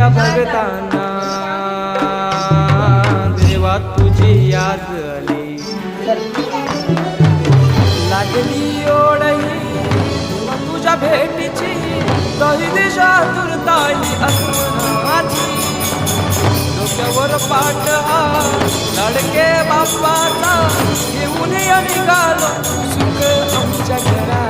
तुझ्या भगताना. देवा तुझी याद आली. लागली ओढही तुझ्या भेटीची तरी दिशा दुर्ताई माझी डोक्यावर पाठ हा लडके बाप्पाचा घेऊन निघालो सुख आमच्या घराला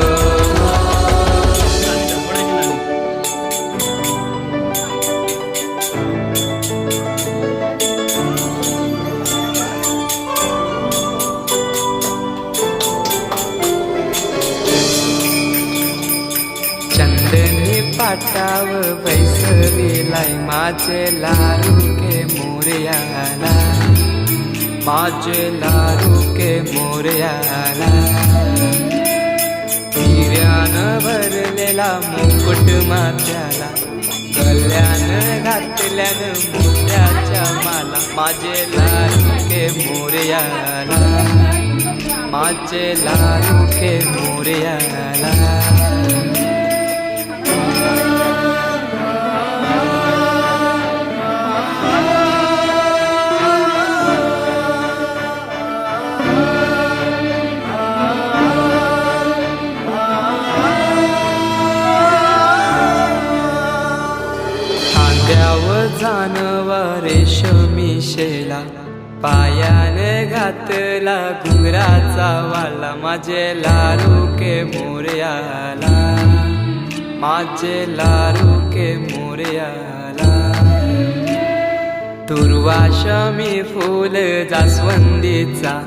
पाटाव बैसविलाय माझे लारू के मोरयाला. माझे लारू के मोरयाला. हिऱ्यानं भरलेला मुकुट मात्याला कल्याण घातल्यानं मोठ्याच्या माला. माझे लारू के मोरयाला. माझे लारू के मोरयाला. पायाने घातला घुंगराचा वाला माझे लारू के मोर्याला. माझे लारू के मोरयाला. तुर्वाशमी फूल जास्वंदीचा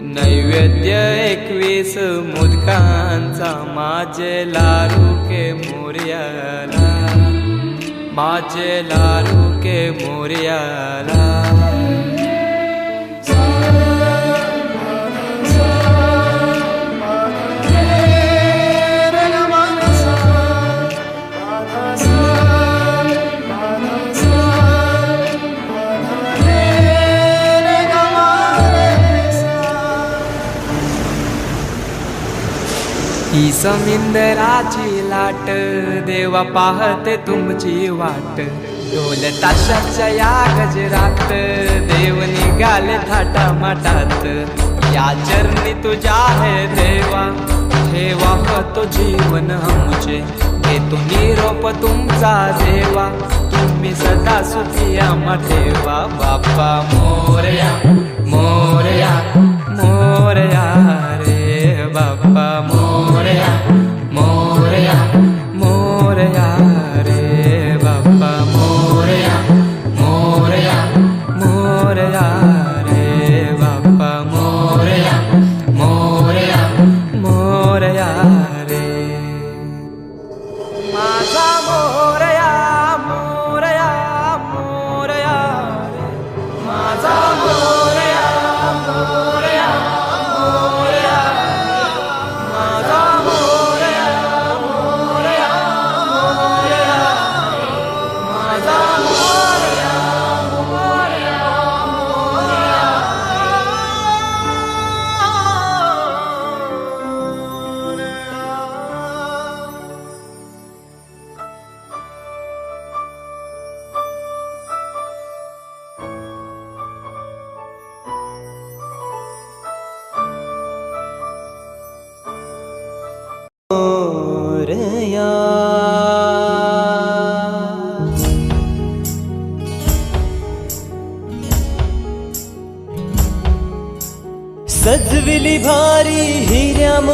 नैवेद्य एकवीस मुदकांचा. माझे लारू के मोर्याला. माझे लारू के मोर्याला. ही समिंदराची लाट देवा पाहते तुमची वाट. ढोल ताशाच्या या गजरात देव निघाले थाटा माटात या चरणी तुझ्या आहे देवा ठेवा तो जीवन आमचे. घेतो निरोप तुमचा देवा तुम्ही सदा सुखी आम्हा ठेवा. बाप्पा मोरया मोरया मोरया रे बाप्पा मोर मोरया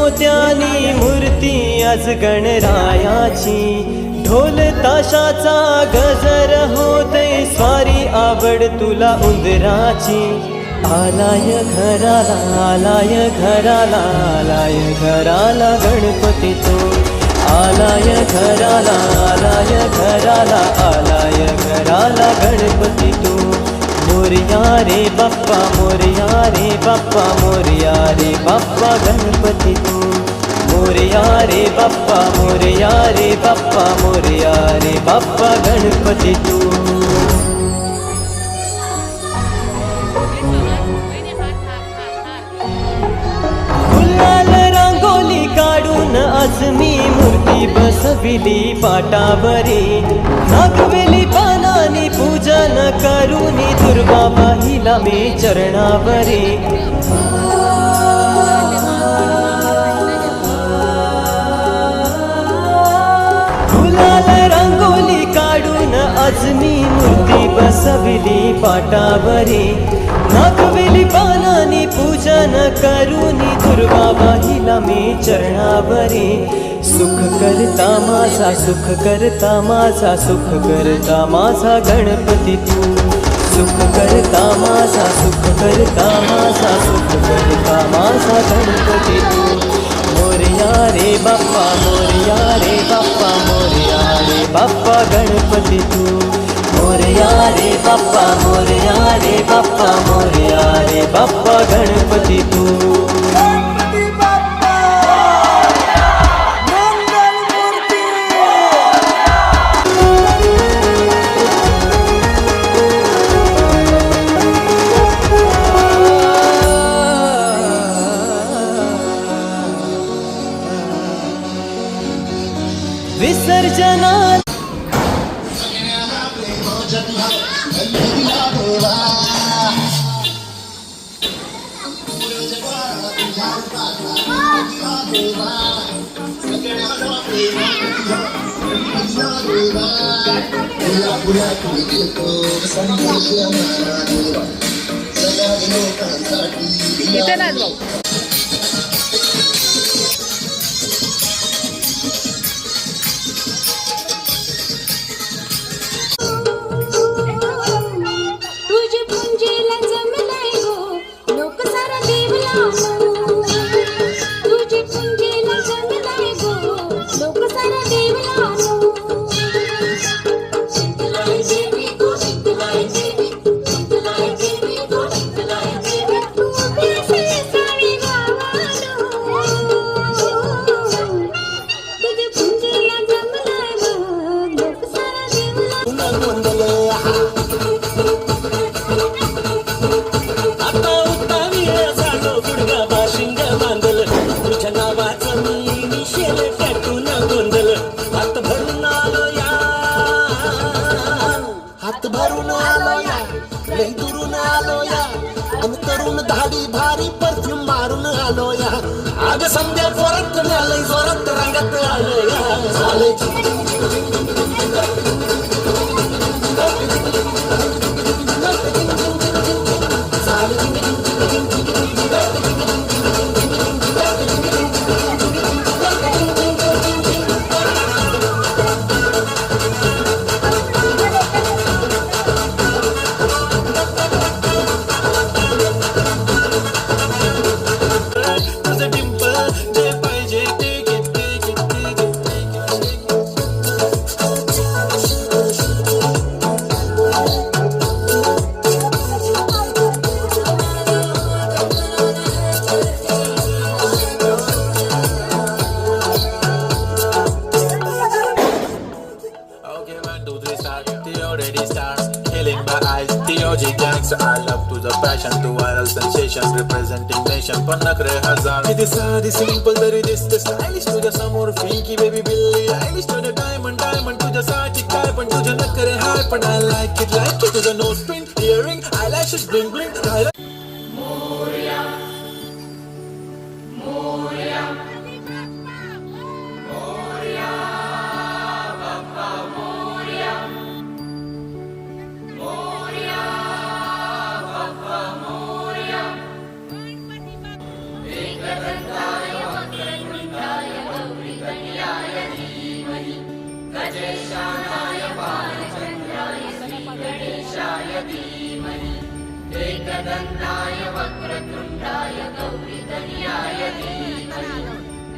हिऱ्या मोत्यानी मूर्ती आज गणरायाची. ढोल ताशाचा गजर होते स्वारी आवड तुला उंदराची. आलाय घराला आलाय घराला आलाय घराला गणपती तो आलाय घराला आलाय घराला आलाय घराला गणपती तो मोरया रे बाप्पा मोरया रे बाप्पा मोरया रे बाप्पा गणपती तू. मोरया रे बाप्पा मोरया रे बाप्पा मोरया रे बाप्पा गणपती तू. गुलाल रांगोली काढून आज मी मूर्ती बसविली पाटावरी. नागवेली पानानी पूजन करुनी दुर्गा पाहिला मी चरणावरी. गुलाल रांगोली काढून आज मी मूर्ती बसविली पाटावरी. नागविली पानानी पूजन करुनी दुर्गा पाहिला मी चरणावरी. सुख करता माझा सुख करता माझा सुख करता माझा गणपती तू. सुख करता माझा सुख करता माझा सुख करता माझा गणपती तू. मोरया रे बाप्पा मोरया रे बाप्पा मोरया रे बाप्पा गणपती तू. मोरया रे बाप्पा मोरया रे बाप्पा मोरया रे बाप्पा गणपती तू. तुझे ಸಂಧ್ಯಾ ಹೊರತು ಅಲೆ ಹೊರತು ರಂಗತ್ತು ಅಲೆ ಅಲೆ हजार. किती साधी simple तरी दिसते stylish तुझ्या समोर फिंकी baby बिल्ली आयलिश तुझ्या diamond diamond तुझ्यासाठी काय पण तुझ्या नखरे हाय पण I like it like it तुझं nose print earring eyelashes bling bling. I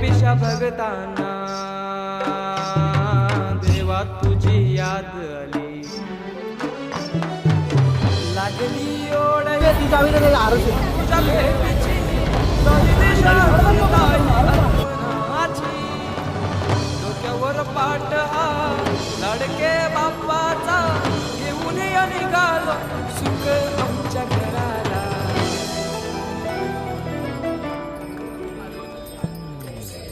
पिशा भगताना देवा तुझी याद आली. लागली ओढ तुझ्या भेटीची माझी डोक्यावर पाट हा बाप्पाचा घेऊन निघालो सुख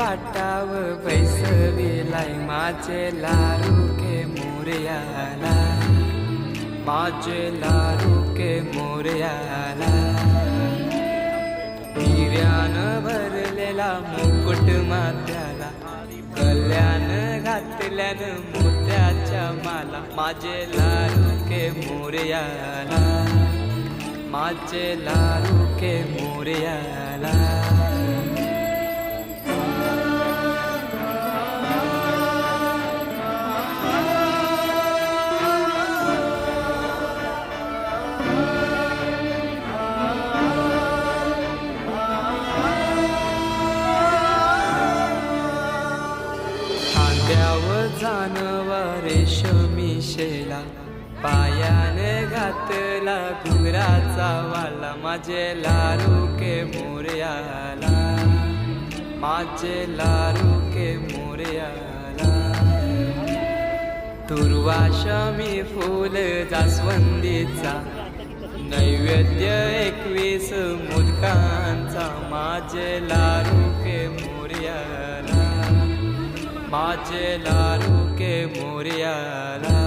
पाटाव बैसविलाय माझे लारू के मोर्याला. माझे लारू के मोर्याला. हिऱ्यान भरलेला मुकुट मात्याला कल्याण घातल्यान मोत्याच्या माला. माझे लारू के मोर्याला. माझे लारू के मोर्याला. माझे लारू के मोर्याला माझे लारू के मोरयाला दुर्वाशमी फूल जास्वंदीचा नैवेद्य एकवीस मुदकांचा माझे लारू के मोर्याला माझे लारू के मोर्याला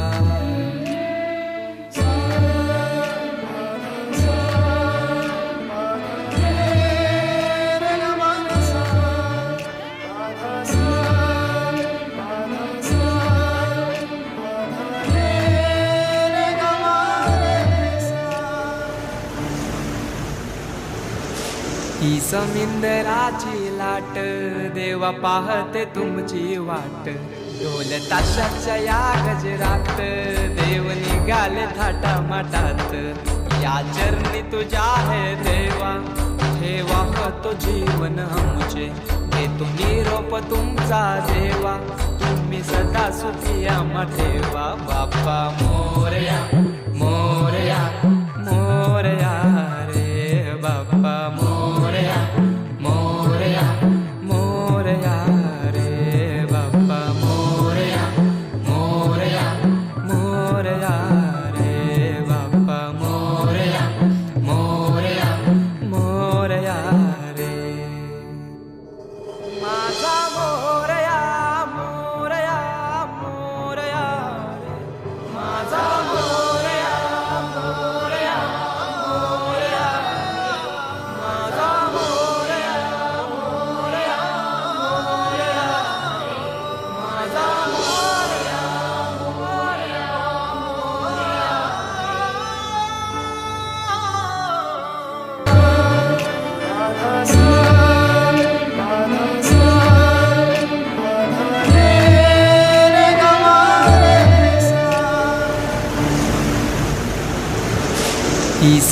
ही समिंदराची लाट देवा पाहते तुमची वाट. ढोल ताशाच्या या गजरात देव निघाले थाटा माटात या चरणी तुझ्या आहे देवा ठेवा हो तो जीवन आमचे. घेतो निरोप तुमचा देवा तुम्ही सदा सुखिया मठेवा बाप्पा मोर्या मोरया.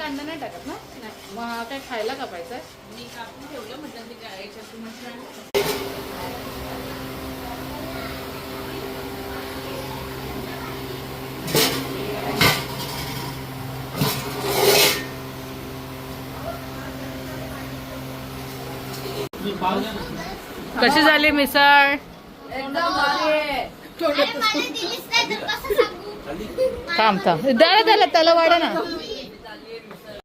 कांदा नाही टाकत ना? मग हा काय खायला कापायचा मी कापून ठेवलं म्हटलं ते काय याच्यात म्हटलं कशी झाली मिसळ? थांब थांब. त्याला त्याला वाढा ना.